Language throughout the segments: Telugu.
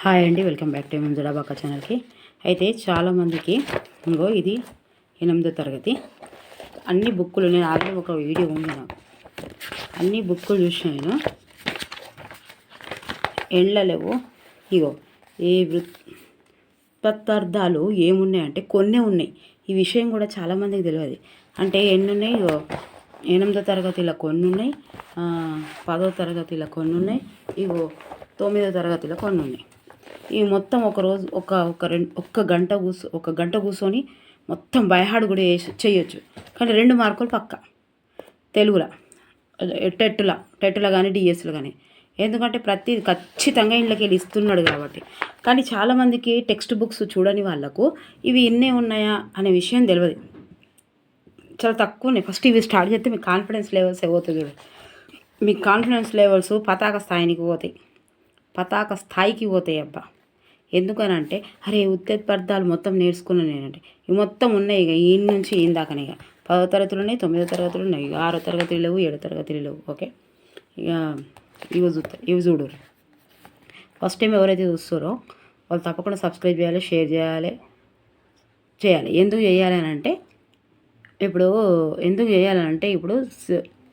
హాయ్ అండి వెల్కమ్ బ్యాక్ టు మంజుడాబాక ఛానల్కి. అయితే చాలామందికి ఇంకో ఇది ఎనిమిదో తరగతి. అన్ని బుక్కులు నేను ఆల్రెడీ ఒక వీడియో ఉంది నాకు అన్ని బుక్కులు చూసిన నేను. ఎండ్లలేవు ఇగో ఏ వృత్పత్తార్థాలు ఏమున్నాయంటే కొన్నే ఉన్నాయి. ఈ విషయం కూడా చాలామందికి తెలియదు. అంటే ఎన్ని ఉన్నాయి ఇగో ఎనిమిదో తరగతిలో కొన్ని ఉన్నాయి పదో తరగతిలో కొన్ని ఉన్నాయి ఇగో తొమ్మిదో తరగతిలో కొన్ని ఉన్నాయి ఈ మొత్తం ఒక రోజు ఒక ఒక రెండు ఒక్క గంట కూర్చో ఒక గంట కూర్చొని మొత్తం బయహాడు కూడా వేసి చేయొచ్చు. కానీ రెండు మార్కులు పక్క. తెలుగులో టెట్టుల టెట్టుల కానీ డిఎస్లో కానీ ఎందుకంటే ప్రతి ఖచ్చితంగా ఇళ్ళకి వెళ్ళి ఇస్తున్నాడు కాబట్టి. కానీ చాలామందికి టెక్స్ట్ బుక్స్ చూడని వాళ్ళకు ఇవి ఇన్నే ఉన్నాయా అనే విషయం తెలియదు చాలా తక్కువ ఉన్నాయి. ఫస్ట్ ఇవి స్టార్ట్ చేస్తే మీ కాన్ఫిడెన్స్ లెవెల్స్ ఏమవుతుంది చూడండి మీ కాన్ఫిడెన్స్ లెవెల్స్ పతాక స్థాయికి పోతాయి. పతాక స్థాయికి పోతాయి అబ్బా. ఎందుకనంటే అరే ఉత్పత్తార్థాలు మొత్తం నేర్చుకున్నాను నేనంటే. ఇవి మొత్తం ఉన్నాయి ఇక ఈ నుంచి ఈ దాకానే ఇక. పదో తరగతులు ఉన్నాయి తొమ్మిదో తరగతులు ఉన్నాయి ఇక ఆరో తరగతులు లేవు ఏడో తరగతులు లేవు ఓకే? ఇక ఇవి చూస్తారు ఇవి చూడు. ఫస్ట్ టైం ఎవరైతే చూస్తారో వాళ్ళు తప్పకుండా సబ్స్క్రైబ్ చేయాలి షేర్ చేయాలి చేయాలి. ఎందుకు చేయాలి అని అంటే ఇప్పుడు ఎందుకు చేయాలంటే ఇప్పుడు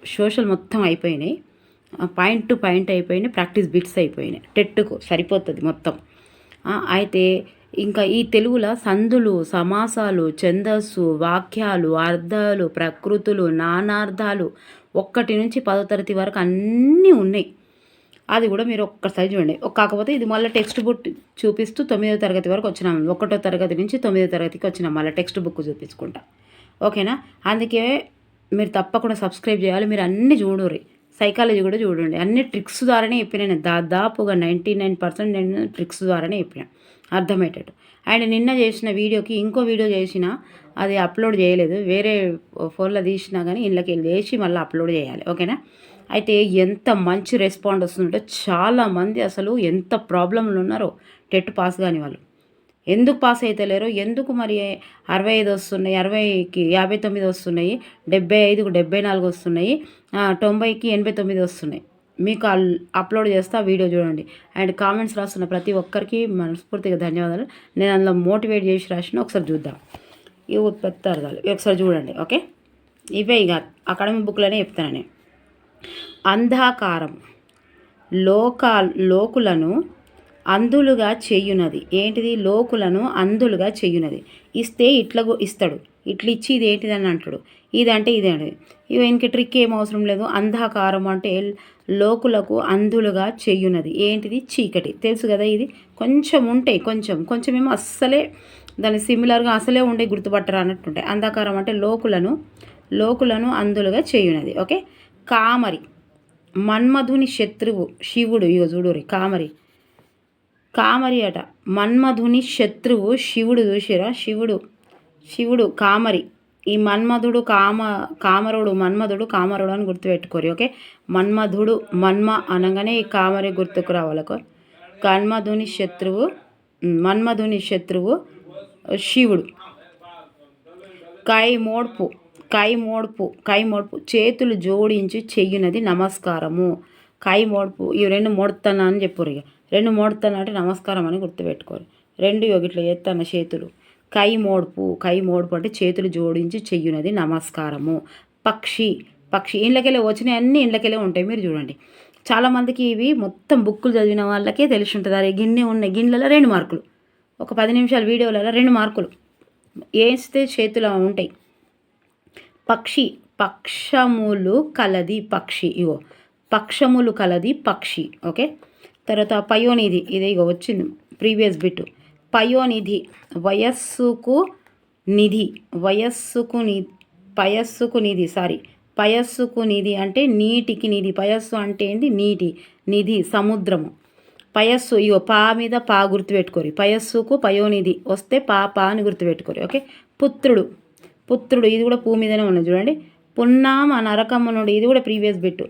సోషల్ మొత్తం అయిపోయినాయి. పాయింట్ టు పాయింట్ అయిపోయినాయి ప్రాక్టీస్ బిట్స్ అయిపోయినాయి. టెట్టుకు సరిపోతుంది మొత్తం. అయితే ఇంకా ఈ తెలుగులో సందులు సమాసాలు ఛందస్సు వాక్యాలు అర్థాలు ప్రకృతులు నానార్థాలు ఒక్కటి నుంచి పదో తరగతి వరకు అన్నీ ఉన్నాయి. అది కూడా మీరు ఒక్కసారి చూడండి. ఒక- కాకపోతే ఇది మళ్ళీ టెక్స్ట్ బుక్ చూపిస్తూ తొమ్మిదో తరగతి వరకు వచ్చినాం. ఒకటో తరగతి నుంచి తొమ్మిదో తరగతికి వచ్చినాం మళ్ళీ టెక్స్ట్ బుక్ చూపించుకుంటా. ఓకేనా? అందుకే మీరు తప్పకుండా సబ్స్క్రైబ్ చేయాలి. మీరు అన్నీ చూడరు. సైకాలజీ కూడా చూడండి. అన్ని ట్రిక్స్ ద్వారానే చెప్పిన నేను. దాదాపుగా నైంటీ నైన్ పర్సెంట్ నేను ట్రిక్స్ ద్వారానే చెప్పిన. అర్థమయ్యేటట్టు. అండ్ నిన్న చేసిన వీడియోకి ఇంకో వీడియో చేసిన అది అప్లోడ్ చేయలేదు. వేరే ఫోన్లో తీసినా కానీ ఇళ్ళకి వెళ్ళి మళ్ళీ అప్లోడ్ చేయాలి. ఓకేనా? అయితే ఎంత మంచి రెస్పాండ్ వస్తుందంటే చాలామంది అసలు ఎంత ప్రాబ్లంలు ఉన్నారో టెట్ పాస్ కాని వాళ్ళు. ఎందుకు పాస్ అవుతలేరు ఎందుకు మరి అరవై ఐదు వస్తున్నాయి? అరవైకి యాభై తొమ్మిది వస్తున్నాయి. డెబ్బై ఐదుకు డెబ్బై నాలుగు వస్తున్నాయి. తొంభైకి ఎనభై తొమ్మిది వస్తున్నాయి. మీకు అల్- అప్లోడ్ చేస్తా వీడియో చూడండి. అండ్ కామెంట్స్ రాస్తున్న ప్రతి ఒక్కరికి మనస్ఫూర్తిగా ధన్యవాదాలు. నేను అందులో మోటివేట్ చేసి రాసిన ఒకసారి చూద్దాం. ఈ ఉత్పత్తి అర్థాలు. ఒకసారి చూడండి ఓకే? ఇవే ఇక అకాడమిక్ బుక్లోనే చెప్తాను నేను. అంధాకారం. లోక లోకులను అందులుగా చేయునది. ఏంటిది? లోకులను అందులుగా చేయునది. ఇస్తే ఇట్లగో ఇస్తాడు. ఇట్లిచ్చి ఇది ఏంటిది అని అంటాడు. ఇదంటే ఇది అంటే ఇవి ట్రిక్ ఏం అవసరం లేదు. అంధాకారం అంటే లోకులకు అందులుగా చేయునది. ఏంటిది? చీకటి. తెలుసు కదా ఇది? కొంచెం ఉంటాయి కొంచెం. కొంచెం ఏమో అస్సలే దాని సిమిలర్గా అసలే ఉండే గుర్తుపట్టరు అన్నట్టుంటాయి అంధకారం అంటే లోకులను లోకులను అందులుగా చేయునది. ఓకే? కామరి. మన్మధుని శత్రువు శివుడు. ఇగో చూడురి కామరి. కామరి అట. మన్మధుని శత్రువు శివుడు చూసిరా శివుడు శివుడు కామరి. ఈ మన్మధుడు కామ కామరుడు మన్మధుడు కామరుడు అని గుర్తుపెట్టుకోరు ఓకే? మన్మధుడు మన్మ అనగానే ఈ కామరి గుర్తుకు రావాలకు కన్మధుని శత్రువు మన్మధుని శత్రువు శివుడు. కై మోడ్పు కై మోడ్పు కై మోడ్పు చేతులు జోడించి చెయ్యునది నమస్కారము. కై మోడ్పు ఇవి రెండు మోడుతానా అని చెప్పురు ఇక. రెండు మోడుతాను అంటే నమస్కారం అని గుర్తుపెట్టుకోరు. రెండు ఇగో ఇట్లా ఎత్తన్న చేతులు. కై మోడుపు కై మోడుపు అంటే చేతులు జోడించి చెయ్యునది నమస్కారము. పక్షి పక్షి. ఇండ్లకెళ్ళి వచ్చినాయి అన్ని ఇండ్లకెళ్ళే ఉంటాయి. మీరు చూడండి. చాలామందికి ఇవి మొత్తం బుక్కులు చదివిన వాళ్ళకే తెలిసి ఉంటుంది అరే గిన్నె ఉన్నాయి. గిన్నెలలో రెండు మార్కులు. ఒక పది నిమిషాల వీడియోలలో రెండు మార్కులు. వేస్తే చేతులు ఉంటాయి. పక్షి పక్షములు కలది పక్షి. ఇగో పక్షములు కలది పక్షి. ఓకే? తర్వాత పయోనిధి ఇది ఇగో వచ్చింది ప్రీవియస్ బిట్. పయోనిధి వయస్సుకు నిధి వయస్సుకు ని పయస్సుకు నిధి సారీ పయస్సుకు నిధి అంటే నీటికి నిధి పయస్సు అంటే ఏంటి నీటి నిధి సముద్రము. పయస్సు ఇగో పా మీద పా గుర్తుపెట్టుకోరి. పయస్సుకు పయోనిధి వస్తే పా పా అని గుర్తుపెట్టుకోరి ఓకే? పుత్రుడు పుత్రుడు ఇది కూడా భూమి మీదనే ఉన్నది చూడండి. పున్నామ నరకమ్మనుడు నుండి ఇది కూడా ప్రీవియస్ బిట్టు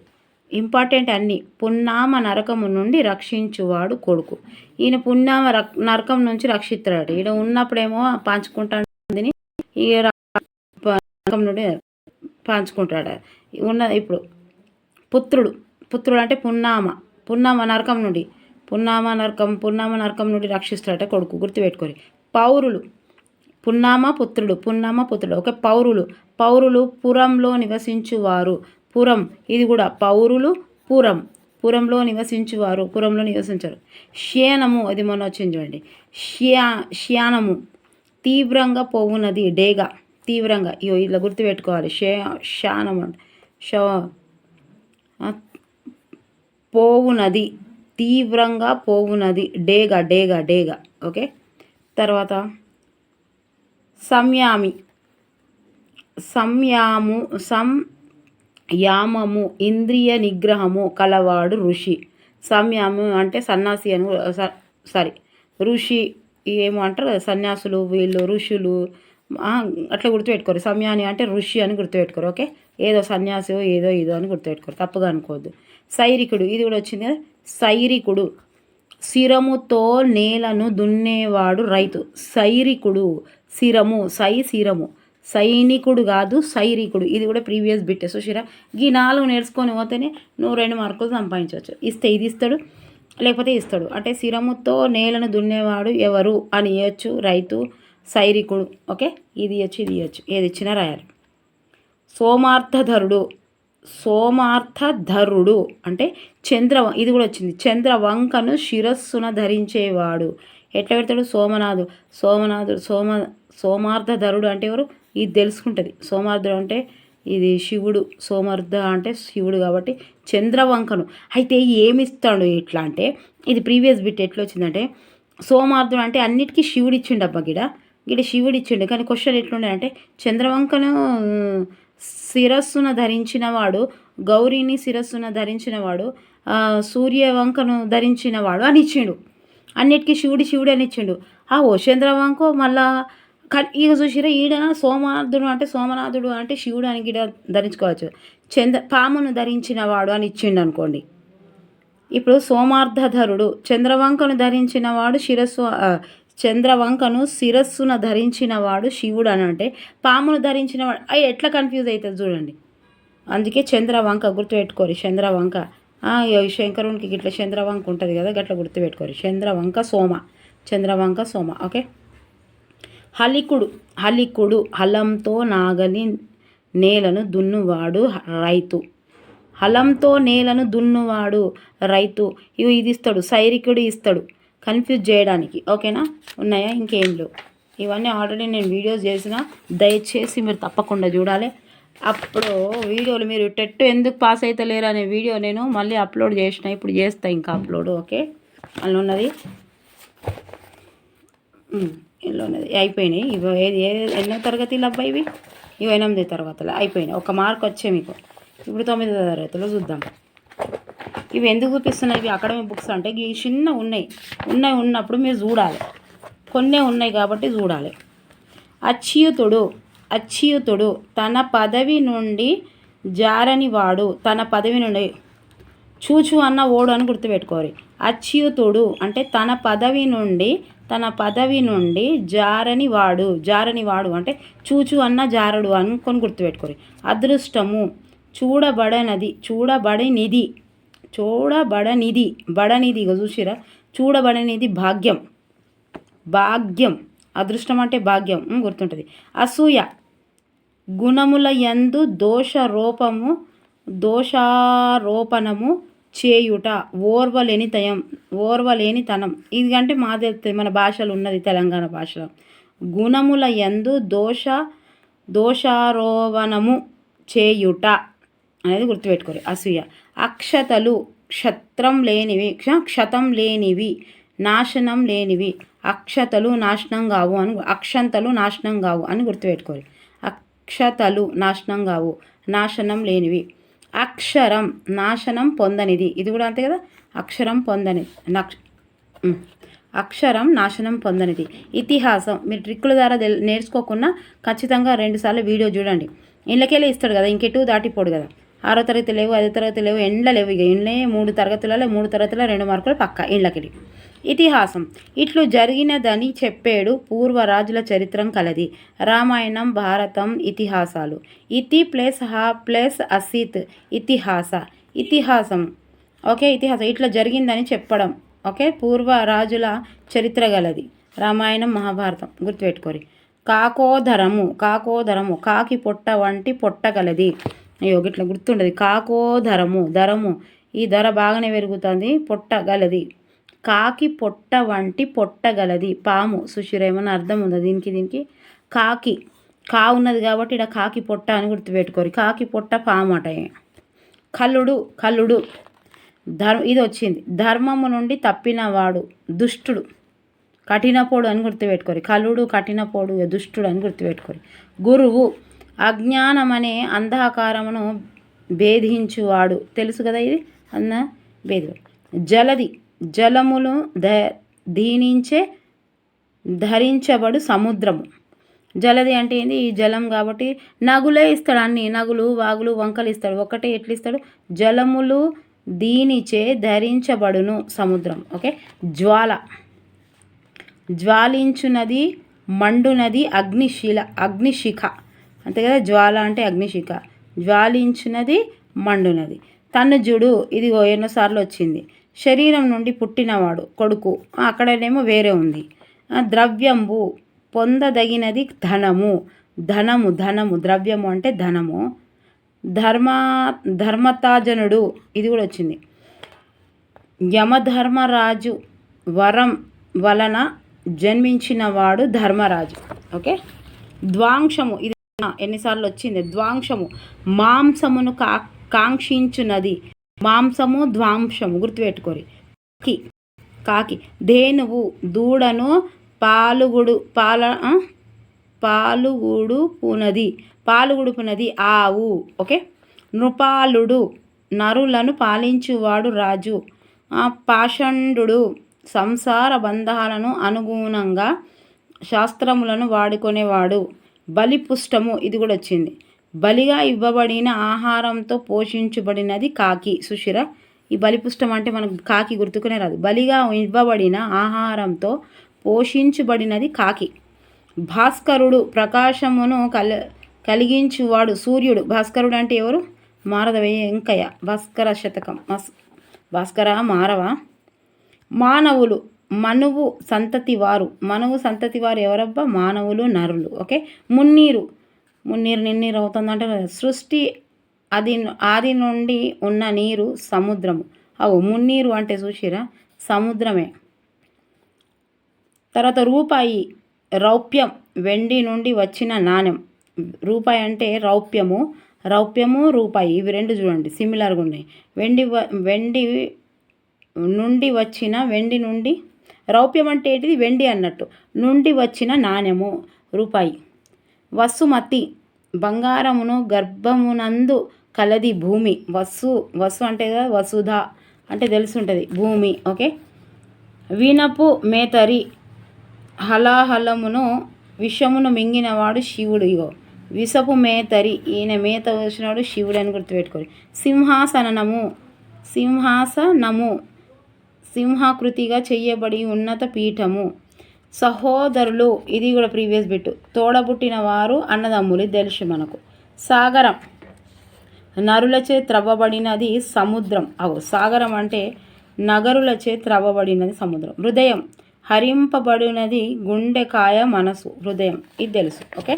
ఇంపార్టెంట్ అన్ని. పున్నామ నరకము నుండి రక్షించువాడు కొడుకు. ఈయన పున్నామ రక్- నరకం నుంచి రక్షిస్తాడు ఈయన ఉన్నప్పుడేమో పంచుకుంటాడు ఈ నరకం నుండి పంచుకుంటాడు. ఉన్న ఇప్పుడు పుత్రుడు. పుత్రుడు అంటే పున్నామ. పున్నామ నరకం నుండి. పున్నామ నరకం పున్నామ నరకం నుండి రక్షిస్తాడట కొడుకు. గుర్తుపెట్టుకోరి. పౌరులు. పున్నామ పుత్రుడు. పున్నామ పుత్రుడు. ఒక పౌరులు. పౌరులు పురంలో నివసించువారు. పురం. ఇది కూడా పౌరులు పురం. పురంలో నివసించువారు పురంలో నివసించారు. శ్యానము అది మొన్న వచ్చింది చూడండి. శ్యా శ్యానము తీవ్రంగా పోవునది డేగా. తీవ్రంగా. ఇగో ఇలా గుర్తుపెట్టుకోవాలి. షే శానం షో పోవునది. తీవ్రంగా పోవునది. డేగా డేగా డేగా. ఓకే? తర్వాత సంయామి. సంయాము సం యామము ఇంద్రియ నిగ్రహము కలవాడు ఋషి. సంయాము అంటే సన్యాసి అని స- సారీ ఋషి ఏమో అంటారు సన్యాసులు వీళ్ళు ఋషులు అట్లా గుర్తుపెట్టుకోరు. సమయాన్ని అంటే ఋషి అని గుర్తుపెట్టుకోరు ఓకే? ఏదో సన్యాసి ఏదో ఏదో అని గుర్తుపెట్టుకోరు తప్పుగా అనుకోవద్దు. సైరికుడు ఇది కూడా వచ్చింది కదా సైరికుడు. శిరముతో నేలను దున్నేవాడు రైతు. సైరికుడు శిరము సై శిరము సైనికుడు కాదు సైరికుడు. ఇది కూడా ప్రీవియస్ బిట్. సుశిర ఈ నాలుగు నేర్చుకొని పోతేనే నువ్వు రెండు మార్కులు సంపాదించవచ్చు. ఇస్తే ఇది ఇస్తాడు లేకపోతే ఇస్తాడు. అంటే శిరముతో నేలను దున్నేవాడు ఎవరు అని ఇవ్వచ్చు రైతు సైరికుడు. ఓకే? ఇది ఇవ్వచ్చు ఇది ఇవ్వచ్చు ఏది ఇచ్చినా రాయాలి. సోమార్థధరుడు. సోమార్థధరుడు అంటే చంద్ర ఇది కూడా వచ్చింది. చంద్రవంకను శిరస్సున ధరించేవాడు. ఎట్లా పెడతాడు? సోమనాథుడు. సోమనాథుడు సోమ సోమార్థధరుడు అంటే ఎవరు? ఇది తెలుసుకుంటుంది. సోమార్థుడు అంటే ఇది శివుడు సోమార్థ అంటే శివుడు కాబట్టి చంద్రవంకను. అయితే ఏమిస్తాడు ఎట్లా అంటే ఇది ప్రీవియస్ బిట్ ఎట్లా వచ్చిందంటే సోమార్థుడు అంటే అన్నిటికీ శివుడు ఇచ్చిండు అబ్బా గిడ. గిడ శివుడు ఇచ్చిండు. కానీ క్వశ్చన్ ఎట్లుండే అంటే చంద్రవంకను శిరస్సున ధరించినవాడు గౌరీని శిరస్సున ధరించినవాడు సూర్యవంకను ధరించినవాడు అని ఇచ్చిండు. అన్నిటికీ శివుడి శివుడు అని ఇచ్చిండు. ఆ ఓ చంద్రవంకో మళ్ళా క- ఇక చూసిరా ఈడ సోమార్థుడు అంటే సోమనాథుడు అంటే శివుడు అని ఈడ ధరించుకోవచ్చు. చంద్ర పామును ధరించినవాడు అని ఇచ్చిండు అనుకోండి. ఇప్పుడు సోమార్థధరుడు చంద్రవంకను ధరించినవాడు శిరస్సు చంద్రవంకను శిరస్సున ధరించిన వాడు శివుడు అని అంటే పామును ధరించిన వాడు అవి ఎట్లా కన్ఫ్యూజ్ అవుతుంది చూడండి. అందుకే చంద్రవంక గుర్తుపెట్టుకోరు చంద్రవంక. శంకరునికి ఇట్లా చంద్రవంక ఉంటుంది కదా గట్లా గుర్తుపెట్టుకోరు. చంద్రవంక సోమ చంద్రవంక సోమ ఓకే? హలికుడు హలికుడు హలంతో నాగలి నేలను దున్నువాడు రైతు. హలంతో నేలను దున్నువాడు రైతు. ఇవి ఇది ఇస్తాడు సైరికుడు ఇస్తాడు. కన్ఫ్యూజ్ చేయడానికి. ఓకేనా? ఉన్నాయా? ఇంకేం లేవు. ఇవన్నీ ఆల్రెడీ నేను వీడియోస్ చేసిన దయచేసి మీరు తప్పకుండా చూడాలి. అప్పుడు వీడియోలు మీరు టెట్ ఎందుకు పాస్ అయితే లేరు అనే వీడియో నేను మళ్ళీ అప్లోడ్ చేసిన ఇప్పుడు చేస్తా ఇంకా అప్లోడ్. ఓకే? అందులో ఉన్నది. అయిపోయినాయి. ఇవి ఏది ఏ ఎన్నో తరగతిలో అబ్బాయి ఇవి? ఇవి ఎనిమిది తరగతిలో. అయిపోయినాయి. ఒక మార్క్ వచ్చే మీకు. ఇప్పుడు తొమ్మిదో తరగతిలో చూద్దాం. ఇవి ఎందుకు చూపిస్తున్నాయి? ఇవి అకాడమిక్ బుక్స్ అంటే ఇవి చిన్న ఉన్నాయి. ఉన్నాయి ఉన్నప్పుడు మీరు చూడాలి. కొన్నే ఉన్నాయి కాబట్టి చూడాలి. అచ్యుతుడు అచ్యుతుడు తన పదవి నుండి జారని వాడు. తన పదవి నుండి. చూచు అన్న ఓడు అని గుర్తుపెట్టుకోరు. అచ్యుతుడు అంటే తన పదవి నుండి తన పదవి నుండి జారని వాడు జారని వాడు అంటే చూచు అన్న జారడు అనుకొని గుర్తుపెట్టుకోరు. అదృష్టము చూడబడనది చూడబడనిది చూడబడనిది బడనిది ఇక చూసిరా చూడబడనిది భాగ్యం. భాగ్యం. అదృష్టం అంటే భాగ్యం గుర్తుంటుంది. అసూయ. గుణముల యందు దోషరూపము దోషారోపణము చేయుట ఓర్వలేనితయం ఓర్వలేనితనం. ఇది అంటే మా మన భాషలో ఉన్నది తెలంగాణ భాషలో గుణముల యందు దోష దోషారోపణము చేయుట అనేది గుర్తుపెట్టుకోరు అసూయ. అక్షతలు క్షత్రం లేనివి క్ష- క్షతం లేనివి నాశనం లేనివి అక్షతలు నాశనం కావు అని అక్షంతలు నాశనం కావు అని గుర్తుపెట్టుకోరు. అక్షతలు నాశనం కావు నాశనం లేనివి. అక్షరం నాశనం పొందనిది. ఇది కూడా అంతే కదా? అక్షరం పొందని నక్ష అక్షరం నాశనం పొందనిది. ఇతిహాసం. మీరు ట్రిక్కుల ద్వారా నేర్చుకోకుండా ఖచ్చితంగా రెండుసార్లు వీడియో చూడండి. ఇళ్ళకెళ్ళి ఇస్తాడు కదా? ఇంకెటు దాటిపోడు కదా? ఆరో తరగతి లేవు ఐదో తరగతి లేవు ఎండ్ల లేవు. ఇక ఇండ్లే మూడు తరగతులలో మూడు తరగతుల రెండు మార్కులు పక్క ఇండ్లకిడి. ఇతిహాసం. ఇట్లు జరిగినదని చెప్పాడు పూర్వరాజుల చరిత్రం కలది. రామాయణం భారతం ఇతిహాసాలు. ఇతి ప్లస్ హా ప్లస్ అసిత్. ఇతిహాస. ఇతిహాసం. ఓకే ఇతిహాసం. ఇట్లా జరిగిందని చెప్పడం. ఓకే పూర్వ రాజుల చరిత్ర గలది. రామాయణం మహాభారతం. గుర్తుపెట్టుకోరి. కాకోధరము కాకోధరము కాకి పొట్ట వంటి పొట్ట గలది. అయ్యో ఇట్లా గుర్తుండదు. కాకో ధరము ఈ ధర బాగానే పెరుగుతుంది పొట్ట గలది. కాకి పొట్ట వంటి పొట్ట గలది. పాము. సుశీర ఏమన్నా అర్థం ఉందా దీనికి దీనికి? కాకి. కా ఉన్నది కాబట్టి ఇక్కడ కాకి పొట్ట అని గుర్తుపెట్టుకోరు. కాకి పొట్ట పాము అట కల్లుడు కల్లుడు. ధర్మ ఇది వచ్చింది. ధర్మము నుండి తప్పినవాడు దుష్టుడు. కఠినపోడు అని గుర్తుపెట్టుకోరు. కలుడు కఠినపోడు దుష్టుడు అని గుర్తుపెట్టుకోరు. గురువు. అజ్ఞానం అనే అంధకారమును భేదించువాడు. తెలుసు కదా ఇది? అన్న భేది జలది జలములు ధ దీనించే ధరించబడు సముద్రము. జలది అంటే ఏంది? ఈ జలం కాబట్టి నగులే ఇస్తాడు అన్ని. నగులు వాగులు వంకలు ఇస్తాడు. ఒకటే ఎట్లు ఇస్తాడు జలములు దీనిచే ధరించబడును సముద్రం. ఓకే? జ్వాల. జ్వాలించునది మండునది అగ్నిశిల అగ్నిశిఖ. అంతే కదా? జ్వాల అంటే అగ్నిశిఖ జ్వాలించినది మండునది. తనుజుడు ఇదిగో ఎన్నోసార్లు వచ్చింది. శరీరం నుండి పుట్టినవాడు కొడుకు. అక్కడనేమో వేరే ఉంది. ద్రవ్యంబు పొందదగినది ధనము. ధనము ధనము. ద్రవ్యము అంటే ధనము. ధర్మ ధర్మతాజనుడు. ఇది కూడా వచ్చింది. యమధర్మరాజు వరం వలన జన్మించినవాడు ధర్మరాజు. ఓకే? ద్వాంశము ఇది ఎన్నిసార్లు వచ్చింది ద్వాంశము. మాంసమును కా కాంక్షించున్నది మాంసము ద్వాంశము. గుర్తుపెట్టుకోరి. కాకి. కాకి. ధేనువు దూడను పాలుగుడు పాల ఆ? పాలుగుడుపునది పాలుగుడుపునది ఆవు. ఓకే? నృపాలుడు నరులను పాలించువాడు రాజు. పాషండు సంసార బంధాలను అనుగుణంగా శాస్త్రములను వాడుకునేవాడు. బలిపుష్టము. ఇది కూడా వచ్చింది. బలిగా ఇవ్వబడిన ఆహారంతో పోషించబడినది కాకి సుశిర ఈ బలిపుష్టం అంటే మనకు కాకి గుర్తుకునే రాదు. బలిగా ఇవ్వబడిన ఆహారంతో పోషించబడినది కాకి. భాస్కరుడు ప్రకాశమును కల కలిగించువాడు సూర్యుడు. భాస్కరుడు అంటే ఎవరు? మారద వెంకయ్య. భాస్కర శతకం. భాస్కర మారవ. మానవులు. మనువు సంతతి వారు మనువు సంతతి వారు ఎవరబ్బా? మానవులు నరులు. ఓకే? మున్నీరు. మున్నీరు నిన్నీరు అవుతుందంటే సృష్టి అది ఆది నుండి ఉన్న నీరు సముద్రము. అవు మున్నీరు అంటే చూసిరా? సముద్రమే. తర్వాత రూపాయి రౌప్యం. వెండి నుండి వచ్చిన నాణ్యం. రూపాయి అంటే రౌప్యము. రౌప్యము రూపాయి. ఇవి రెండు చూడండి. సిమిలర్గా ఉన్నాయి. వెండి వ- వెండి నుండి వచ్చిన వెండి నుండి రౌప్యం అంటే ఏంటిది? వెండి అన్నట్టు. నుండి వచ్చిన నాణ్యము రూపాయి. వసుమతి బంగారమును గర్భమునందు కలది భూమి. వసు వసు అంటే కదా వసుధ అంటే తెలుసుంటుంది భూమి ఓకే? వీణపు మేతరి హలాహలమును విషమును మింగినవాడు శివుడు. ఇగో విషపు మేతరి ఈయన మేత వచ్చినాడు శివుడు అని గుర్తుపెట్టుకోండి. సింహాసనము సింహాసనము సింహాకృతిగా చెయ్యబడి ఉన్నత పీఠము. సహోదరులు ఇది కూడా ప్రీవియస్ బిట్టు తోడబుట్టిన వారు అన్నదమ్ములు ఇది తెలుసు మనకు సాగరం నరులచే త్రవ్వబడినది సముద్రం. అవు సాగరం అంటే నగరులచే త్రవ్వబడినది సముద్రం. హృదయం హరింపబడినది గుండెకాయ మనసు హృదయం. ఇది తెలుసు ఓకే?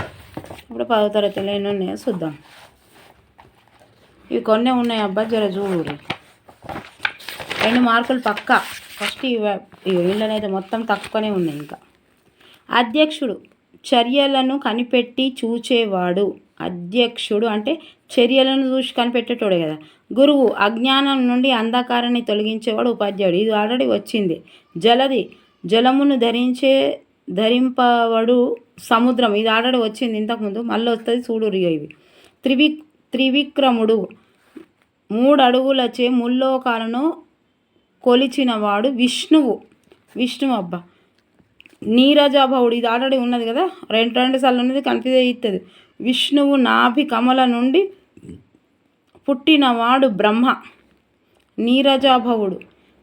ఇప్పుడు పదో తరగతిలో ఎన్ని ఉన్నాయో చూద్దాం. ఇవి కొన్ని ఉన్నాయి అబ్బా జర చూడు. రెండు మార్కులు పక్క. ఫస్ట్ ఇవి వీళ్ళనైతే మొత్తం తక్కువనే ఉన్నాయి ఇంకా. అధ్యక్షుడు చర్యలను కనిపెట్టి చూచేవాడు. అధ్యక్షుడు అంటే చర్యలను చూసి కనిపెట్టేటోడే కదా. గురువు అజ్ఞానం నుండి అంధకారాన్ని తొలగించేవాడు ఉపాధ్యాయుడు. ఇది ఆల్రెడీ వచ్చింది. జలది జలమును ధరించే ధరింపవడు సముద్రం. ఇది ఆల్రెడీ వచ్చింది ఇంతకుముందు. మళ్ళీ వస్తుంది చూడు ఇవి. త్రివి త్రివిక్రముడు. మూడు అడుగులచే ముల్లోకాలను కొలిచినవాడు విష్ణువు. విష్ణువు అబ్బా. నీరజాభవుడు. ఇది ఆల్రెడీ ఉన్నది కదా? రెండు రెండు సార్లు ఉన్నది కన్ఫ్యూజ్ అవుతుంది విష్ణువు నాభి కమల నుండి పుట్టినవాడు బ్రహ్మ. నీరజాభవుడు.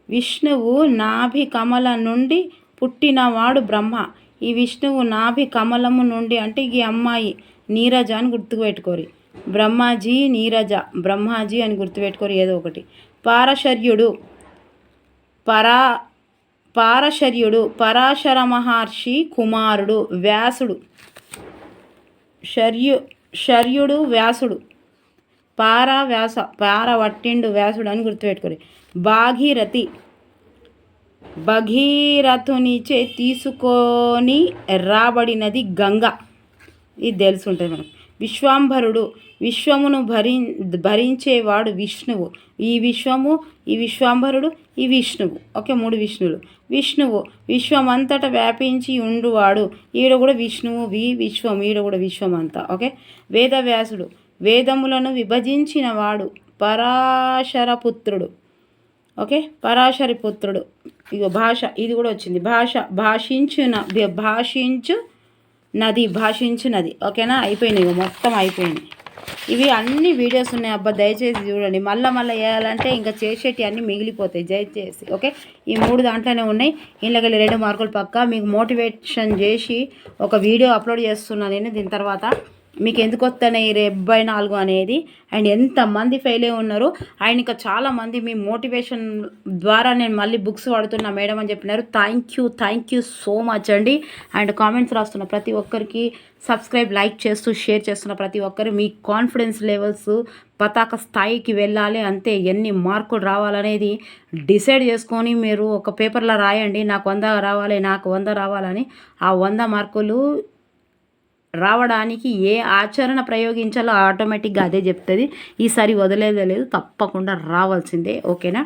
విష్ణువు నాభి కమల నుండి పుట్టినవాడు బ్రహ్మ. ఈ విష్ణువు నాభి కమలము నుండి అంటే ఈ అమ్మాయి నీరజ అని గుర్తుపెట్టుకోరి. బ్రహ్మాజీ నీరజ. బ్రహ్మాజీ అని గుర్తుపెట్టుకోరు ఏదో ఒకటి. పారశర్యుడు. పరా పారశర్యుడు పరాశర మహర్షి కుమారుడు వ్యాసుడు. శర్యు శర్యుడు వ్యాసుడు. పార వ్యాస పార వట్టిండు వ్యాసుడు అని గుర్తుపెట్టుకోరు. భాగీరథి. భగీరథునిచే తీసుకొని రాబడినది గంగ. ఇది తెలుసుంటుంది ఉంటుంది మనకు. విశ్వాంభరుడు విశ్వమును భరి భరించేవాడు విష్ణువు. ఈ విశ్వము ఈ విశ్వాంబరుడు ఈ విష్ణువు. ఓకే మూడు విష్ణువులు. విష్ణువు విశ్వమంతట వ్యాపించి ఉండువాడు. ఈడ కూడా విష్ణువు వి విశ్వం. ఈడ కూడా విశ్వం అంతా ఓకే? వేదవ్యాసుడు వేదములను విభజించిన వాడు పరాశరపుత్రుడు. ఓకే? పరాశరి పుత్రుడు ఇగో భాష ఇది కూడా వచ్చింది. భాష భాషించున భాషించు నది భాషించు నది. ఓకేనా? అయిపోయింది మొత్తం అయిపోయింది. ఇవి అన్ని వీడియోస్ ఉన్నాయి. అబ్బా దయచేసి చూడండి. మళ్ళీ మళ్ళీ వేయాలంటే ఇంకా చేసేటి అన్నీ మిగిలిపోతాయి. దయచేసి ఓకే? ఈ మూడు దాంట్లోనే ఉన్నాయి. ఇంట్లోకి రెండు మార్కులు పక్క. మీకు మోటివేషన్ చేసి ఒక వీడియో అప్లోడ్ చేస్తున్నాను నేను దీని తర్వాత. మీకు ఎందుకు వస్తున్నాయి డెబ్బై నాలుగు అనేది? అండ్ ఎంతమంది ఫెయిల్ అయి ఉన్నారు? ఆయన ఇంకా చాలామంది మీ మోటివేషన్ ద్వారా నేను మళ్ళీ బుక్స్ వాడుతున్నా మేడం అని చెప్పినారు. Thank you thank you so much అండి. అండ్ కామెంట్స్ రాస్తున్న ప్రతి ఒక్కరికి సబ్స్క్రైబ్ లైక్ చేస్తూ షేర్ చేస్తున్న ప్రతి ఒక్కరు మీ కాన్ఫిడెన్స్ లెవెల్స్ పతాక స్థాయికి వెళ్ళాలి. అంతే ఎన్ని మార్కులు రావాలనేది డిసైడ్ చేసుకొని మీరు ఒక పేపర్లో రాయండి. నాకు వంద రావాలి నాకు వంద రావాలని ఆ వంద మార్కులు రావడానికి ఏ ఆచరణ ప్రయోగించాలో ఆటోమేటిక్గా అదే చెప్తుంది. ఈసారి వదిలేదే లేదు తప్పకుండా రావాల్సిందే ఓకేనా?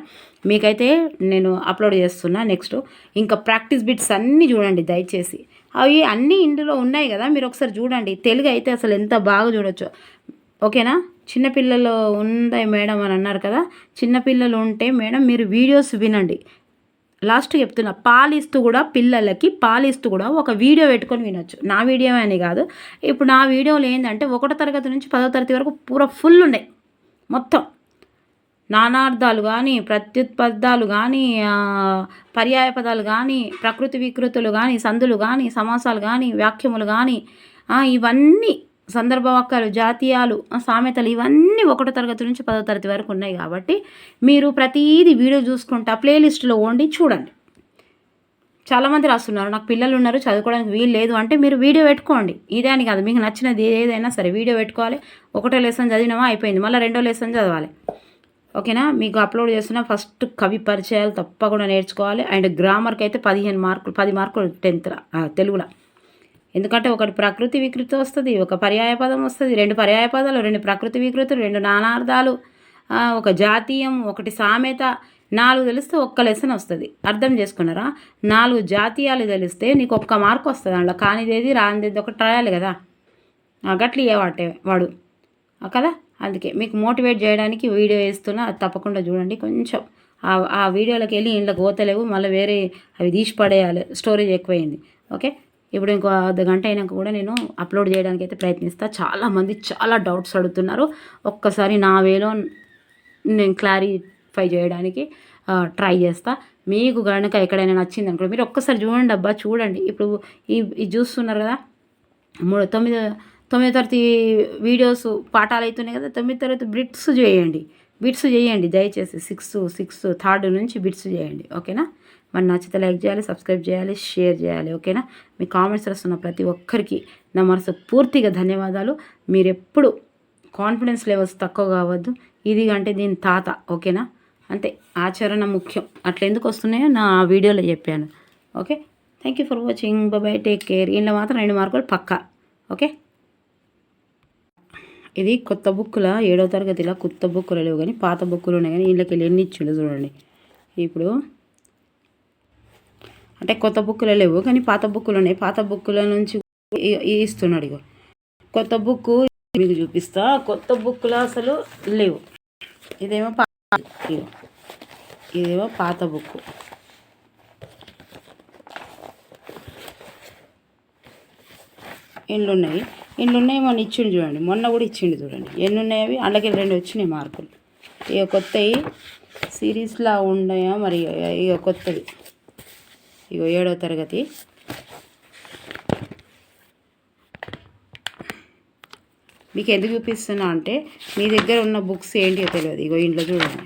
మీకైతే నేను అప్లోడ్ చేస్తున్నా నెక్స్ట్. ఇంకా ప్రాక్టీస్ బిట్స్ అన్నీ చూడండి దయచేసి. అవి అన్నీ ఇందులో ఉన్నాయి కదా మీరు ఒకసారి చూడండి. తెలుగు అయితే అసలు ఎంత బాగా చూడొచ్చు. ఓకేనా? చిన్నపిల్లలు ఉందా మేడం అని అన్నారు కదా చిన్నపిల్లలు ఉంటే మేడం మీరు వీడియోస్ వినండి. లాస్ట్ చెప్తున్నా పాలిస్తూ కూడా పిల్లలకి పాలిస్తూ కూడా ఒక వీడియో పెట్టుకొని వినొచ్చు. నా వీడియో అని కాదు. ఇప్పుడు నా వీడియోలో ఏంటంటే ఒకటో తరగతి నుంచి పదో తరగతి వరకు పూర ఫుల్ ఉన్నాయి మొత్తం. నానార్థాలు కానీ ప్రత్యుత్పదాలు కానీ పర్యాయ పదాలు కానీ ప్రకృతి వికృతులు కానీ సందులు కానీ సమాసాలు కానీ వ్యాఖ్యములు కానీ ఇవన్నీ సందర్భవాక్యాలు జాతీయాలు సామెతలు ఇవన్నీ ఒకటో తరగతి నుంచి పదో తరగతి వరకు ఉన్నాయి కాబట్టి మీరు ప్రతిదీ వీడియో చూసుకుంటా ప్లేలిస్ట్లో వండి చూడండి. చాలామంది రాస్తున్నారు నాకు పిల్లలు ఉన్నారు చదువుకోవడానికి వీలు లేదు అంటే మీరు వీడియో పెట్టుకోండి. ఇదే అని కాదు మీకు నచ్చినది ఏదైనా సరే వీడియో పెట్టుకోవాలి. ఒకటో లెసన్ చదివినామా అయిపోయింది మళ్ళీ రెండో లెసన్ చదవాలి. ఓకేనా? మీకు అప్లోడ్ చేస్తున్న ఫస్ట్ కవి పరిచయాలు తప్పకుండా నేర్చుకోవాలి. అండ్ గ్రామర్కి అయితే పదిహేను మార్కులు పది మార్కులు టెన్త్ తెలుగులో. ఎందుకంటే ఒకటి ప్రకృతి వికృతి వస్తుంది ఒక పర్యాయ పదం వస్తుంది రెండు పర్యాయ పదాలు రెండు ప్రకృతి వికృతులు రెండు నానార్థాలు ఒక జాతీయం ఒకటి సామెత నాలుగు తెలిస్తే ఒక్క లెసన్ వస్తుంది. అర్థం చేసుకున్నారా? నాలుగు జాతీయాలు తెలిస్తే నీకు ఒక్క మార్క్ వస్తుంది అందులో. కానిదేది రానిదేది ఒకటి రాయాలి కదా. గట్లి వాటే వాడు. కదా? అందుకే మీకు మోటివేట్ చేయడానికి వీడియో వేస్తున్నా అది తప్పకుండా చూడండి కొంచెం. ఆ వీడియోలోకి వెళ్ళి ఇంట్లో గోతలేవు మళ్ళీ వేరే అవి తీసి పడేయాలి స్టోరేజ్ ఎక్కువైంది. ఓకే ఇప్పుడు ఇంకో అర్ధ గంట అయినాక కూడా నేను అప్లోడ్ చేయడానికి అయితే ప్రయత్నిస్తాను చాలామంది చాలా డౌట్స్ అడుగుతున్నారు. ఒక్కసారి నా వేలో నేను క్లారిఫై చేయడానికి ట్రై చేస్తా. మీకు కనుక ఎక్కడైనా నచ్చింది అనుకో మీరు ఒక్కసారి చూడండి అబ్బా చూడండి. ఇప్పుడు ఈ ఇది చూస్తున్నారు కదా మూడు తొమ్మిది తొమ్మిది తరగతి వీడియోస్ పాఠాలు అవుతున్నాయి కదా తొమ్మిది తరగతి బ్రిట్స్ చేయండి. బిట్స్ చేయండి దయచేసి సిక్స్ సిక్స్ థర్డ్ నుంచి బిట్స్ చేయండి ఓకేనా? మరి నచ్చితే లైక్ చేయాలి సబ్స్క్రైబ్ చేయాలి షేర్ చేయాలి ఓకేనా? మీ కామెంట్స్ వస్తున్న ప్రతి ఒక్కరికి నా మనసు పూర్తిగా ధన్యవాదాలు. మీరు ఎప్పుడు కాన్ఫిడెన్స్ లెవెల్స్ తక్కువ కావద్దు. ఇది అంటే దీని తాత ఓకేనా? అంతే ఆచరణ ముఖ్యం. అట్లా ఎందుకు వస్తున్నాయో నా వీడియోలో చెప్పాను. Okay? Thank you for watching bye take care ఇంట్లో మాత్రం రెండు మార్కులు పక్కా. ఓకే? ఇది కొత్త బుక్కుల? ఏడో తరగతిలో కొత్త బుక్కులు లేవు కానీ పాత బుక్కులు ఉన్నాయి కానీ ఇంట్లోకి వెళ్ళి ఎన్ని ఇచ్చిండు చూడండి. ఇప్పుడు అంటే కొత్త బుక్కులు లేవు కానీ పాత బుక్కులు ఉన్నాయి. పాత బుక్కుల నుంచి ఇస్తున్నాడు ఇగో. కొత్త బుక్ మీకు చూపిస్తా. కొత్త బుక్కులు అసలు లేవు. ఇదేమో పాత ఇదేమో పాత బుక్ ఇండ్లు ఉన్నాయి ఇండ్లు ఉన్నాయి మొన్న ఇచ్చిండు చూడండి. మొన్న కూడా ఇచ్చిండు చూడండి. ఎన్ని ఉన్నాయి అవి? అందులోకి రెండు వచ్చినాయి మార్కులు. ఇక కొత్తవి సిరీస్లా ఉన్నాయా మరి? ఇక కొత్తవి ఇగో ఏడో తరగతి. మీకు ఎందుకు చూపిస్తున్నా అంటే మీ దగ్గర ఉన్న బుక్స్ ఏంటియో తెలియదు. ఇగో ఇంట్లో చూడండి.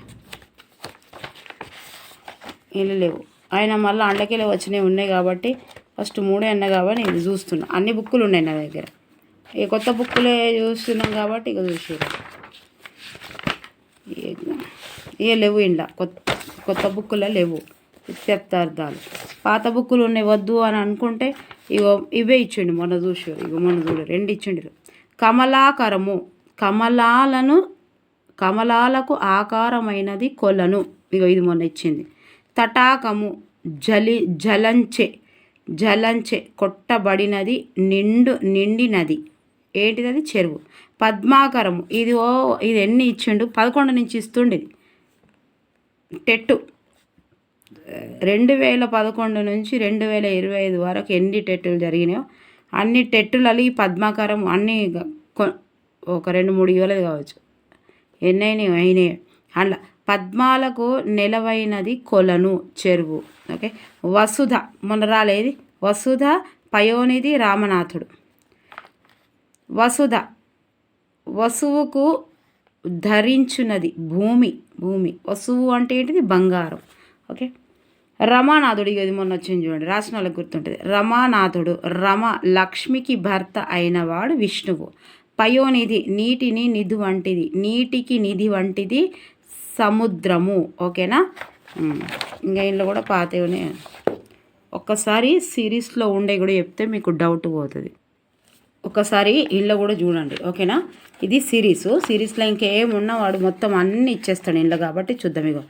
ఏళ్ళు లేవు. ఆయన మళ్ళీ అండకెళ్ళి వచ్చినవి ఉన్నాయి కాబట్టి ఫస్ట్ మూడే అన్న కాబట్టి ఇది చూస్తున్నా. అన్ని బుక్కులు ఉన్నాయి నా దగ్గర. ఈ కొత్త బుక్కులే చూస్తున్నాం కాబట్టి ఇక చూసి ఇక లేవు ఇండ కొత్త కొత్త బుక్కులే లేవు. ఇత్యర్థార్థాలు పాత బుక్కులు ఉన్నాయి వద్దు అని అనుకుంటే ఇగో ఇవే ఇచ్చిండు మొన్న చూసారు ఇగో మన చూడు రెండు ఇచ్చిండు. కమలాకరము కమలాలను కమలాలకు ఆకారమైనది కొలను. ఇగో ఇది మొన్న ఇచ్చింది. తటాకము జలి జలంచె జలంచె కొట్టబడినది నిండు నిండినది. ఏంటిది అది? చెరువు. పద్మాకరము ఇది ఓ ఇది ఎన్ని ఇచ్చిండు? పదకొండు నుంచి ఇస్తుండేది. టెట్టు. రెండు వేల పదకొండు నుంచి రెండు వేల ఇరవై ఐదు వరకు ఎన్ని టెట్టులు జరిగినాయో అన్ని టెట్టులలో ఈ పద్మాకారం అన్ని ఒక రెండు మూడు ఇవ్వలేదు కావచ్చు. ఎన్నైనా అయినాయి. అలా పద్మాలకు నెలవైనది కొలను చెరువు. ఓకే? వసుధ. మొన్న రాలేది వసుధ పయోనిధి రామనాథుడు. వసుధ. వసువుకు ధరించున్నది భూమి భూమి. వసువు అంటే ఏంటిది? బంగారం. ఓకే? రమానాథుడు ఇక ఇది మొన్న వచ్చింది చూడండి రాసిన వాళ్ళకి గుర్తుంటుంది. రమానాథుడు రమ లక్ష్మికి భర్త అయినవాడు విష్ణువు. పయోనిధి నీటిని నిధి వంటిది నీటికి నిధి వంటిది సముద్రము. ఓకేనా? ఇంకా ఇంట్లో కూడా పాతేవనే ఒక్కసారి సిరీస్లో ఉండే కూడా చెప్తే మీకు డౌట్ పోతుంది. ఒకసారి ఇళ్ళ కూడా చూడండి ఓకేనా? ఇది సిరీస్. సిరీస్లో ఇంకేమున్నా వాడు మొత్తం అన్ని ఇచ్చేస్తాడు ఇళ్ళ కాబట్టి చూద్దాం ఇగో.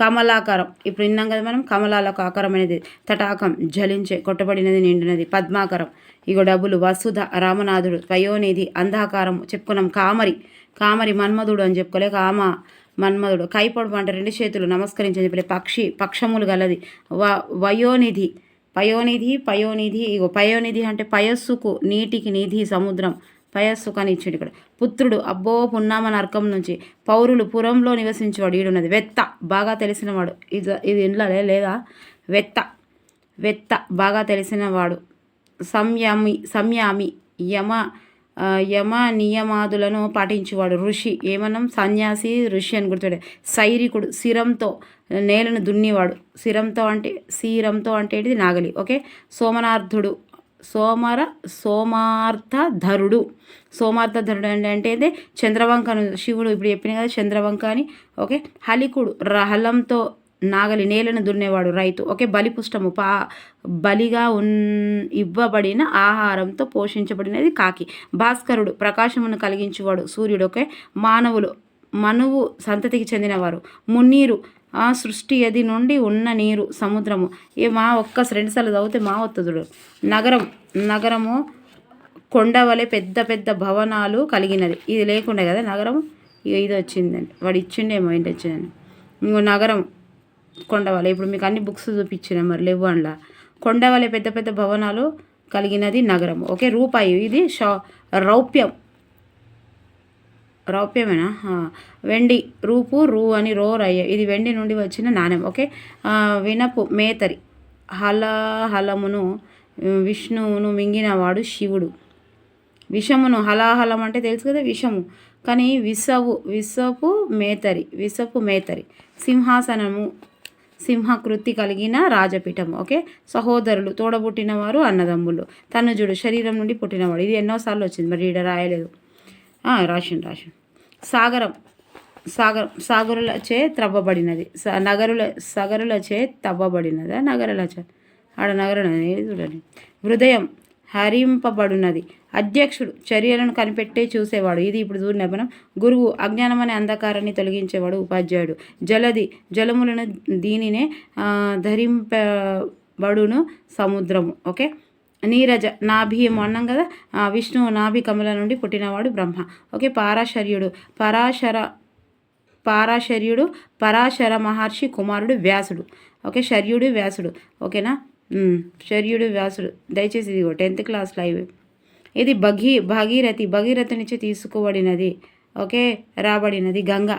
కమలాకారం. ఇప్పుడు విన్నాం కదా మనం కమలాలకు ఆకారమైనది. తటాకం జలించే కొట్టబడినది నిండినది పద్మాకరం. ఇగో డబ్బులు వసుధ రామనాథుడు పయోనిధి అంధాకారం చెప్పుకున్నాం. కామరి కామరి మన్మధుడు అని చెప్పుకోలే కామ మన్మధుడు. కైపొడుపు అంటే రెండు చేతులు నమస్కరించని చెప్పలే పక్షి పక్షములు గలది. వ వయోనిధి పయోనిధి పయోనిధి ఇగో పయోనిధి అంటే పయస్సుకు నీటికి నిధి సముద్రం. పయస్సుఖాన్ని అని ఇచ్చాడు ఇక్కడ. పుత్రుడు అబ్బో పున్నామ నరకం నుంచి పౌరులు పురంలో నివసించేవాడు ఈడున్నది. వెత్త బాగా తెలిసినవాడు. ఇది ఇది ఇంట్లో లేదా? వెత్త వెత్త బాగా తెలిసినవాడు. సంయమి సంయామి యమ యమ నియమాదులను పాటించేవాడు. ఋషి ఏమన్నాం? సన్యాసి ఋషి అని గుర్తుడే సైరికుడు శిరంతో నేలను దున్నేవాడు. శిరంతో అంటే శీరంతో అంటే ఏంటిది? నాగలి. ఓకే? సోమనార్థుడు సోమర సోమార్థధరుడు సోమార్థధరుడు అంటే అంటే చంద్రవంకను శివుడు ఇప్పుడు చెప్పిన కదా చంద్రవంక అని. ఓకే? హలికుడు రహలంతో నాగలి నేలను దున్నేవాడు రైతు. ఓకే? బలిపుష్టము. పా బలిగా ఉన్ ఇవ్వబడిన ఆహారంతో పోషించబడినది కాకి. భాస్కరుడు ప్రకాశమును కలిగించేవాడు సూర్యుడు. ఓకే? మానవులు మనువు సంతతికి చెందినవారు. మున్నీరు ఆ సృష్టి అది నుండి ఉన్న నీరు సముద్రము. ఏ మా ఒక్క రెండుసార్లు చదివితే మా వత్తుదుడు నగరం నగరము కొండ వలె పెద్ద పెద్ద భవనాలు కలిగినది. ఇది లేకుండే కదా నగరం ఇది వచ్చిందండి. వాడు ఇచ్చిండేమో ఏంటి వచ్చిందని. ఇంకో నగరం కొండవలె. ఇప్పుడు మీకు అన్ని బుక్స్ చూపించిన మరి లేవు అందులో కొండవలె పెద్ద పెద్ద భవనాలు కలిగినది నగరం ఓకే రూపాయి. ఇది షా రౌప్యం. రౌప్యమేనా? వెండి రూపు రూ అని రో రయ్య ఇది వెండి నుండి వచ్చిన నాణ్యం. ఓకే? వినపు మేతరి హలాహలమును విష్ణువును మింగినవాడు శివుడు. విషమును హలాహలం అంటే తెలుసు కదా విషము. కానీ విసవు విసపు మేతరి విసపు మేతరి. సింహాసనము సింహకృతి కలిగిన రాజపీఠం ఓకే? సహోదరులు తోడబుట్టినవారు అన్నదమ్ములు. తనుజుడు శరీరం నుండి పుట్టినవాడు. ఇది ఎన్నోసార్లు వచ్చింది మరి ఈడ రాయలేదు. రాసిండు రాసిండు. సాగరం సాగర సాగరులచే త్రవ్వబడినది. స నగరుల సగరులచే తవ్వబడినదా నగరులచే ఆడ నగరం చూడండి. హృదయం హరింపబడినది అధ్యక్షుడు చర్యలను కనిపెట్టే చూసేవాడు. ఇది ఇప్పుడు చూడండి మనం గురువు అజ్ఞానం అనే అంధకారాన్ని తొలగించేవాడు ఉపాధ్యాయుడు. జలది జలములను దీనినే ధరింపబడును సముద్రము. ఓకే? నీరజ నాభి అన్నాం కదా విష్ణువు నాభి కమల నుండి పుట్టినవాడు బ్రహ్మ. ఓకే పారాశర్యుడు. పరాశర పారాశర్యుడు పరాశర మహర్షి కుమారుడు వ్యాసుడు. ఓకే శర్యుడు వ్యాసుడు. ఓకేనా? శర్యుడు వ్యాసుడు. దయచేసి ఇదిగో టెన్త్ క్లాస్ లైవ్. ఇది భగీ భగీరథి. భగీరథి నుంచి తీసుకోబడినది ఓకే రాబడినది గంగ.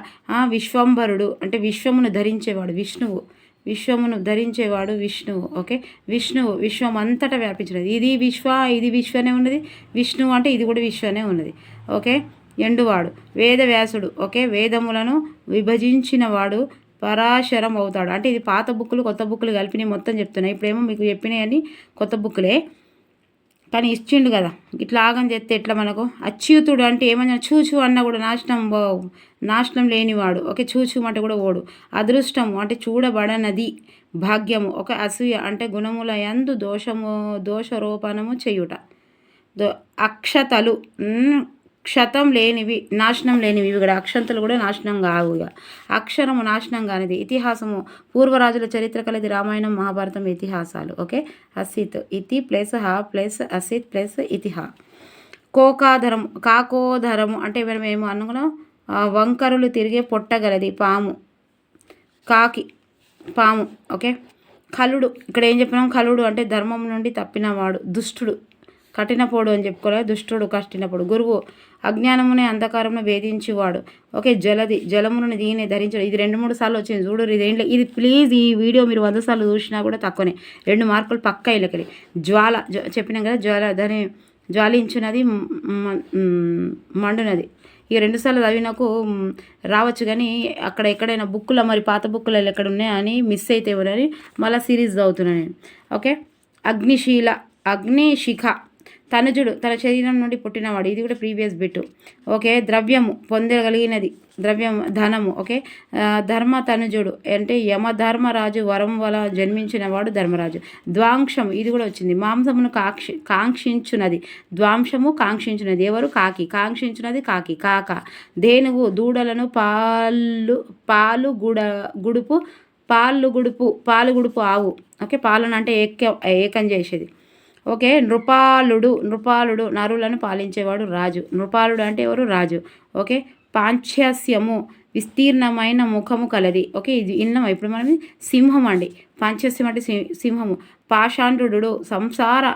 విశ్వంభరుడు. అంటే విశ్వమును ధరించేవాడు విష్ణువు. విశ్వమును ధరించేవాడు విష్ణువు ఓకే? విష్ణువు విశ్వం అంతటా వ్యాపించినది. ఇది విశ్వ ఇది విశ్వనే ఉన్నది. విష్ణువు అంటే ఇది కూడా విశ్వనే ఉన్నది ఓకే? ఎండువాడు వేదవ్యాసుడు ఓకే? వేదములను విభజించినవాడు పరాశరం అవుతాడు అంటే ఇది పాత బుక్కులు కొత్త బుక్కులు కలిపినవి మొత్తం చెప్తున్నాయి. ఇప్పుడేమో మీకు చెప్పినాయని కొత్త బుక్కులే. కానీ ఇచ్చిండు కదా. ఇట్లా ఆగం చేస్తే ఎట్లా మనకు? అచ్యుతుడు అంటే ఏమన్నా చూచు అన్న కూడా నాశనం బో- నాశనం లేనివాడు. ఓకే చూచు అంటే కూడా ఓడు. అదృష్టము అంటే చూడబడనది భాగ్యము. ఒక అసూయ అంటే గుణముల యందు దోషము దోషరోపణము చేయుట. దో అక్షతలు. క్షతం లేనివి నాశనం లేనివి ఇవి కూడా అక్షంతలు కూడా నాశనం కావు ఇక. అక్షరము నాశనం కానిది ఇతిహాసము పూర్వరాజుల చరిత్ర కలది రామాయణం మహాభారతం ఇతిహాసాలు ఓకే? అసిత్ ఇతి ప్లస్ హ ప్లస్ అసిత్ ప్లస్ ఇతిహా. కోకాధరం కాకోధరము అంటే మనం ఏమో అనుకున్నాం? ఆ, తిరిగే పొట్టగలది పాము. కాకి పాము ఓకే? కలుడు ఇక్కడ ఏం చెప్పినాం? కలుడు అంటే ధర్మం నుండి తప్పినవాడు దుష్టుడు. కఠినపోడు అని చెప్పుకోవాలి దుష్టుడు కఠినపోడు. గురువు అజ్ఞానమునే అంధకారమును వేధించేవాడు. ఓకే జలది జలమును దీన్ని ధరించాడు. ఇది రెండు మూడు సార్లు వచ్చింది చూడు ఇది ఏంటి? ఇది ప్లీజ్ ఈ వీడియో మీరు వంద సార్లు చూసినా కూడా తక్కువనే. రెండు మార్కులు పక్క ఇళ్ళకి జ్వాల చెప్పినాం కదా జ్వాల దాని జ్వాలించినది మండునది. ఈ రెండుసార్లు చదివినకు రావచ్చు కానీ అక్కడ ఎక్కడైనా బుక్కులో మరి పాత బుక్కులలో ఎక్కడ ఉన్నాయని మిస్ అయితే ఎవరని మళ్ళీ సిరీస్ చదువుతున్నాను నేను. ఓకే? అగ్నిశీల అగ్నిశిఖ. తనుజుడు తన శరీరం నుండి పుట్టినవాడు. ఇది కూడా ప్రీవియస్ బిట్. ఓకే ద్రవ్యము పొందగలిగినది. ద్రవ్యం ధనము ఓకే? ధర్మ తనుజుడు అంటే యమధర్మరాజు వరం వల జన్మించినవాడు ధర్మరాజు. ద్వాంశం ఇది కూడా వచ్చింది. మాంసమును కాక్షి కాంక్షించున్నది ద్వాంశము కాంక్షించున్నది ఎవరు? కాకి. కాంక్షించున్నది కాకి. కాక. దేనువు దూడలను పాలు పాలు గుడ గుడుపు పాలు గుడుపు పాలు గుడుపు ఆవు. ఓకే? పాలను అంటే ఏక ఏకం చేసేది. ఓకే నృపాలుడు నృపాలుడు నరులను పాలించేవాడు రాజు. నృపాలుడు అంటే ఎవరు? రాజు. ఓకే పాంచస్యము విస్తీర్ణమైన ముఖము కలది. ఓకే ఇది ఇన్నం ఇప్పుడు మనం సింహం అండి. పాంచస్యం అంటే సింహము. పాషాండు సంసార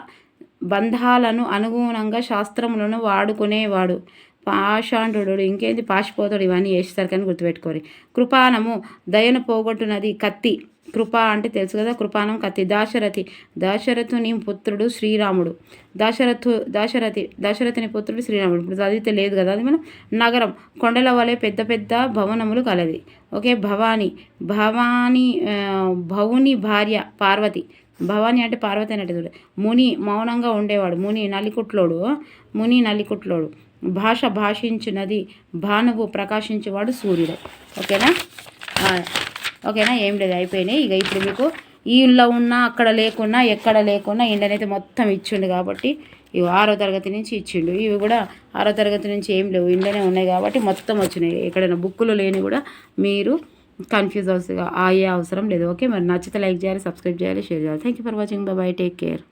బంధాలను అనుగుణంగా శాస్త్రములను వాడుకునేవాడు. పాషాండు ఇంకేంది? పాషిపోతాడు ఇవన్నీ వేసేసరికి గుర్తుపెట్టుకోరి గుర్తుపెట్టుకోరు. కృపానము దయను పోగొట్టునది కత్తి. కృప అంటే తెలుసు కదా కృపానం కత్తి. దాశరథి. దాశరథుని పుత్రుడు శ్రీరాముడు. దాశరథు దాశరథి దాశరథుని పుత్రుడు శ్రీరాముడు. ఇప్పుడు చదివితే లేదు కదా అది మనం నగరం. కొండల వలె పెద్ద పెద్ద భవనములు కలది. ఓకే భవాని. భవాని భవుని భార్య పార్వతి. భవాని అంటే పార్వతి అన్నట్టు ముని మౌనంగా ఉండేవాడు. ముని నలికుట్లోడు. ముని నలికుట్లోడు. భాష భాషించినది భానువు ప్రకాశించేవాడు సూర్యుడు. ఓకేనా? ఓకేనా? ఏం లేదు అయిపోయినాయి. ఇక ఇప్పుడు మీకు ఈలో ఉన్నా అక్కడ లేకున్నా ఎక్కడ లేకున్నా ఇండనైతే మొత్తం ఇచ్చిండు కాబట్టి ఇవి ఆరో తరగతి నుంచి ఇచ్చిండు. ఇవి కూడా ఆరో తరగతి నుంచి ఏం లేవు ఇండనే ఉన్నాయి కాబట్టి మొత్తం వచ్చినాయి. ఎక్కడైనా బుక్కులు లేని కూడా మీరు కన్ఫ్యూజ్ అయ్యే అవసరం లేదు. ఓకే? మరి నచ్చితే లైక్ చేయాలి సబ్స్క్రైబ్ చేయాలి షేర్ చేయాలి. Thank you for watching bye take care